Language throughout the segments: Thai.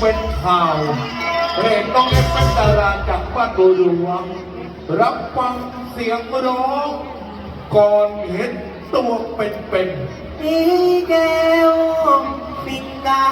เป็นข่าวเห็นต้องเอ็นเป็นดาราจากบ้านดูดวงรับฟังเสียงร้อง ก่อนเห็นตัวเป็นๆอีแก้วปิงกา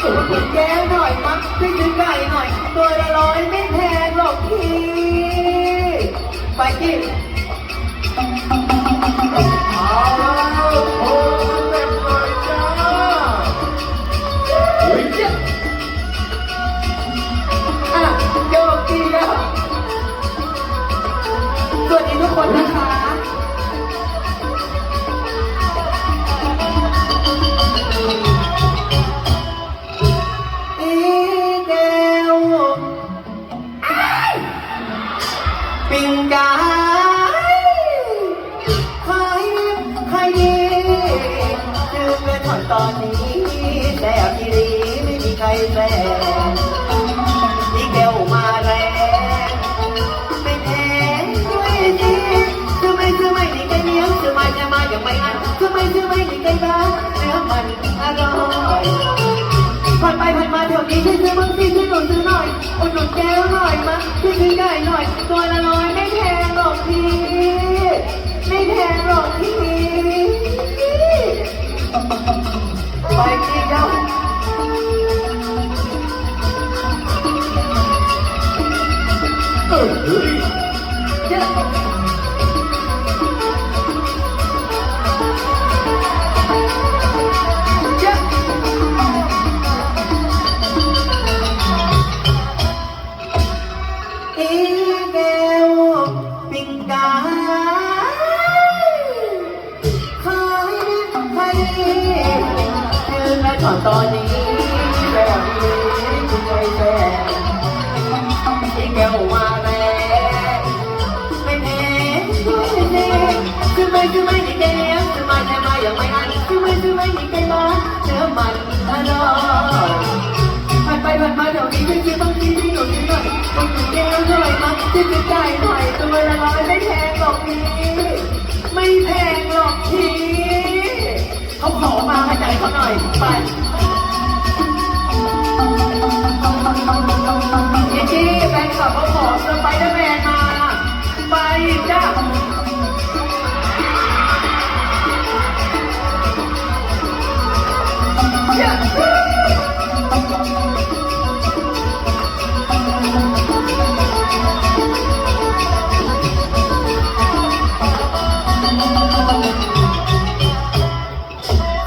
พี่หน่อยตัวมึงแก้วหน่อยมั้งช่วยซื้อไก่หน่อย ตัวละร้อยไม่แพงหรอกพี่ ไปกิน ตอนนี้แต่พี่รีไม่มีใครแซงอีแก้วมาแรงไม่แพ้ด้วยดีทำไมทำไมนี่ไก่เนี้ยทำไมทำไมยังไม่อันทำไมทำไมนี่ไก่บ้าเนื้อมันอร่อยผ่านไปผ่านมาแถวนี้ช่วยซื้อบางทีช่วยหนุนซื้อหน่อยอุดหนุนแก้วหน่อยมาช่วยซื้อไก่หน่อยตัวละร้อยไม่แพงหรอกพี่ไม่แพงหรอกพี่ไป ตอนนี้แบบนี้คุณใจแฟนอีแก้ว มันอร่อยผ่านไปผ่านมาเดี๋ยวนี้คือต้องกินที่หนูที่หน่อยต้องกินแก้วหน่อยมาที่จะจ่ายหน่อยตัวละร้อยไม่แพงหรอกพี่ไม่แพงหรอกพี่เขาขอมาให้ใจเขาหน่อยไปจีจี้แฟนคลับเขาขอสไปเดอร์แม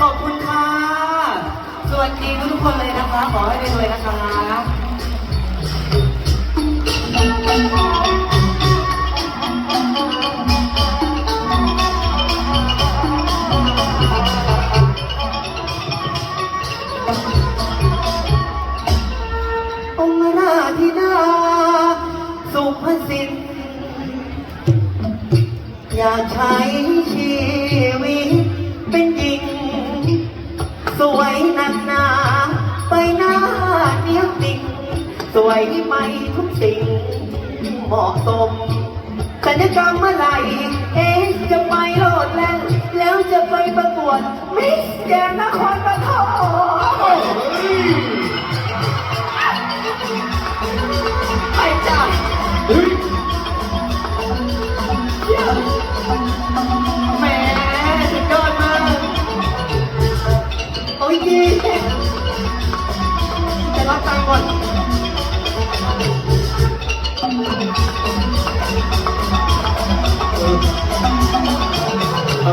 ขอบคุณค่ะ สวัสดีทุกๆคนเลยนะคะ ขอให้รวยๆนะคะ ใช้ชีวิตเป็นจริง สวยนักหนาไปหน้าเนี้ยติ่งสวยไม่ทุกสิ่ง เหมาะสมศัลยกรรมเมื่อไหร่เอ๊ะจะไปโลดแล่นแล้วจะไปประกวดมิสแกรนนครปฐม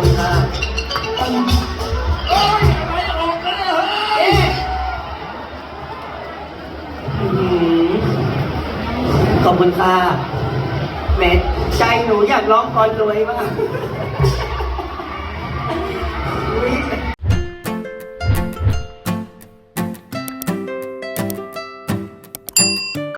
ขอบคุณค่ะแหมใจหนูอยากร้องกรรวยมาก